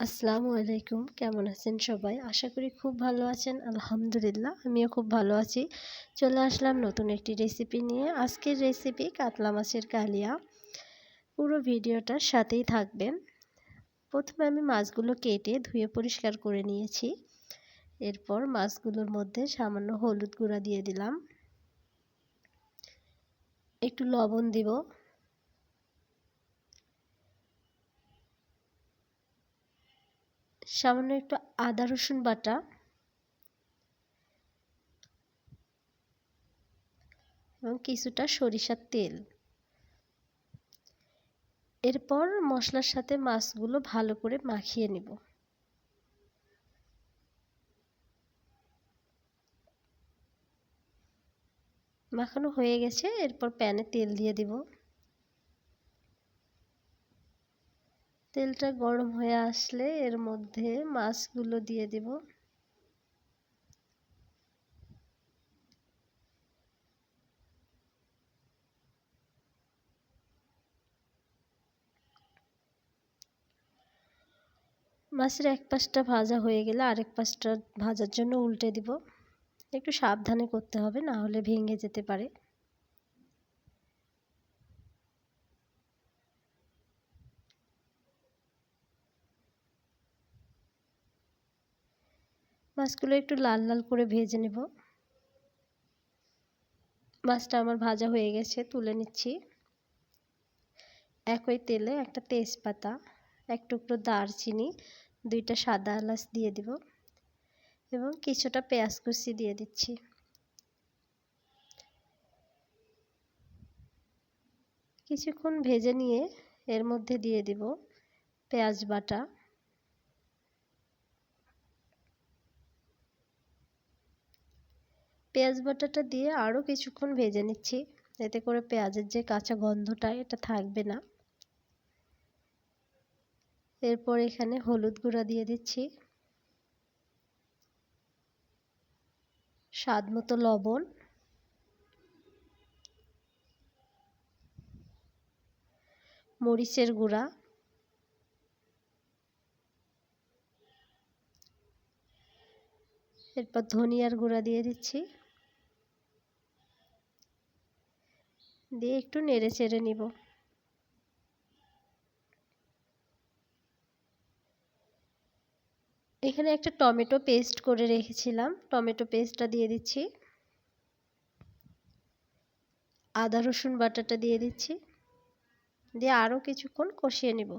আসসালামু আলাইকুম, কেমন আছেন সবাই? আশা করি খুব ভালো আছেন, আলহামদুলিল্লাহ, আমিও খুব ভালো আছি। চলে আসলাম নতুন একটি রেসিপি নিয়ে। আজকের রেসিপি কাতলা মাছের কালিয়া। পুরো ভিডিওটার সাথেই থাকবেন। প্রথমে আমি মাছগুলো কেটে ধুয়ে পরিষ্কার করে নিয়েছি। এরপর মাছগুলোর মধ্যে সামান্য হলুদ গুঁড়া দিয়ে দিলাম। একটু লবণ দিব। সামান্য একটু আদা, রসুন বাটা, এবং কিছুটা সরিষার তেল। এরপর মশলার সাথে মাছগুলো ভালো করে মাখিয়ে নিব। মাখানো হয়ে গেছে, এরপর প্যানে তেল দিয়ে দিব। তেলটা গরম হয়ে আসলে এর মধ্যে মাছগুলো দিয়ে দেব। মাছের এক পাশটা ভাজা হয়ে গেলে আরেক পাশটা ভাজার জন্য উল্টে দিব। একটু সাবধানে করতে হবে, না হলে ভেঙে যেতে পারে। মাছগুলো একটু লাল লাল করে ভেজে নেব। মাছটা আমার ভাজা হয়ে গেছে, তুলে নিচ্ছি। একই তেলে একটা তেজপাতা, এক টুকরো দারচিনি, দুইটা সাদা এলাচ দিয়ে দিব এবং কিছুটা পেঁয়াজ কুচি দিয়ে দিচ্ছি। কিছুক্ষণ ভেজে নিয়ে এর মধ্যে দিয়ে দিব পেঁয়াজ বাটা। পেঁয়াজ বাটাটা দিয়ে আরও কিছুক্ষণ ভেজে নিচ্ছি। এতে করে পেঁয়াজের যে কাঁচা গন্ধটা, এটা থাকবে না। এরপর এখানে হলুদ গুঁড়া দিয়ে দিচ্ছি। স্বাদ মতো লবণ। মরিচের গুঁড়া। এরপর ধনিয়ার গুঁড়া দিয়ে দিচ্ছি। দিয়ে একটু নেড়ে চেড়ে নিব। এখানে একটা টমেটো পেস্ট করে রেখেছিলাম। টমেটো পেস্টটা দিয়ে দিচ্ছি। আদা রসুন বাটাটা দিয়ে দিচ্ছি। দিয়ে আরও কিছুক্ষণ কষিয়ে নিব।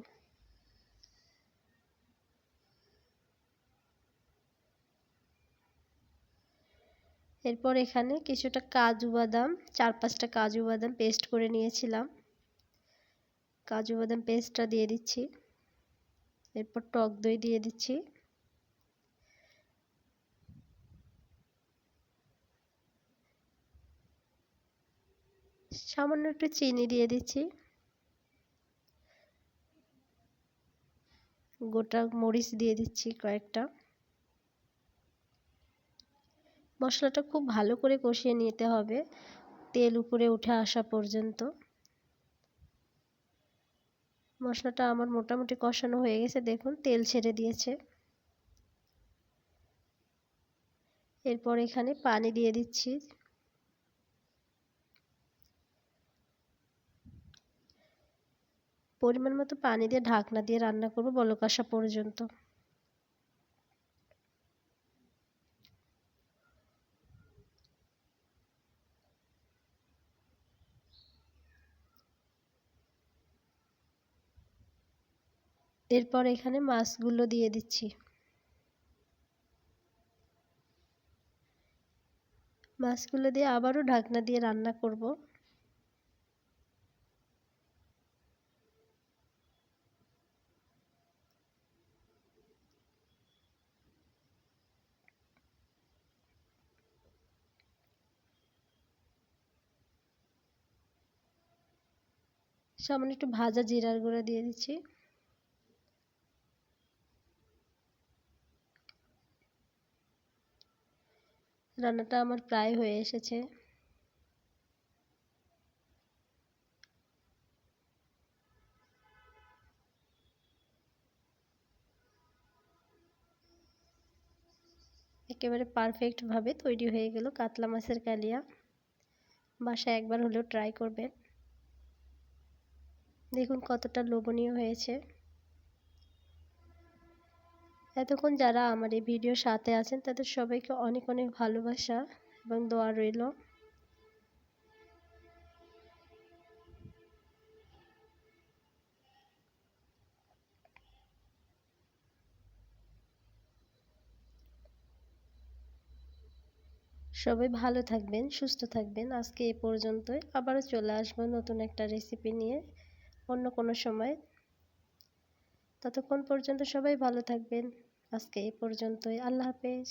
এরপর এখানে কিছুটা কাজু বাদাম, চার পাঁচটা কাজু বাদাম পেস্ট করে নিয়েছিলাম। কাজু বাদাম পেস্টটা দিয়ে দিচ্ছি। এরপর টক দই দিয়ে দিচ্ছি। সামান্য একটু চিনি দিয়ে দিচ্ছি। গোটা মরিচ দিয়ে দিচ্ছি কয়েকটা। মশলাটা খুব ভালো করে কষিয়ে নিতে হবে। তেল উপরে উঠে আসা পর্যন্ত। মশলাটা আমার মোটামুটি কষানো হয়ে গেছে। দেখুন, তেল ছেড়ে দিয়েছে। এরপর এখানে পানি দিয়ে দিচ্ছি। পরিমাণ মতো পানি দিয়ে ঢাকনা দিয়ে রান্না করব বলক আসা পর্যন্ত। এরপর এখানে মাছগুলো দিয়ে দিচ্ছি। মাছগুলো দিয়ে আবারও ঢাকনা দিয়ে রান্না করব। সামান্য একটু ভাজা জিরার গুঁড়া দিয়ে দিচ্ছি। রান্নাটা আমার প্রায় হয়ে এসেছে। একেবারে পারফেক্টভাবে তৈরি হয়ে গেল কাতলা মাছের কালিয়া। বাসায় একবার হলেও ট্রাই করবেন। দেখুন কতটা লোভনীয় হয়েছে। এতক্ষণ যারা আমার এই ভিডিওর সাথে আছেন, তাদের সবাইকে অনেক অনেক ভালোবাসা এবং দোয়া রইল। সবাই ভালো থাকবেন, সুস্থ থাকবেন। আজকে এ পর্যন্তই। আবারও চলে আসব নতুন একটা রেসিপি নিয়ে অন্য কোনো সময়। ততক্ষণ পর্যন্ত সবাই ভালো থাকবেন। আজকে এই পর্যন্তই। আল্লাহ হাফেজ।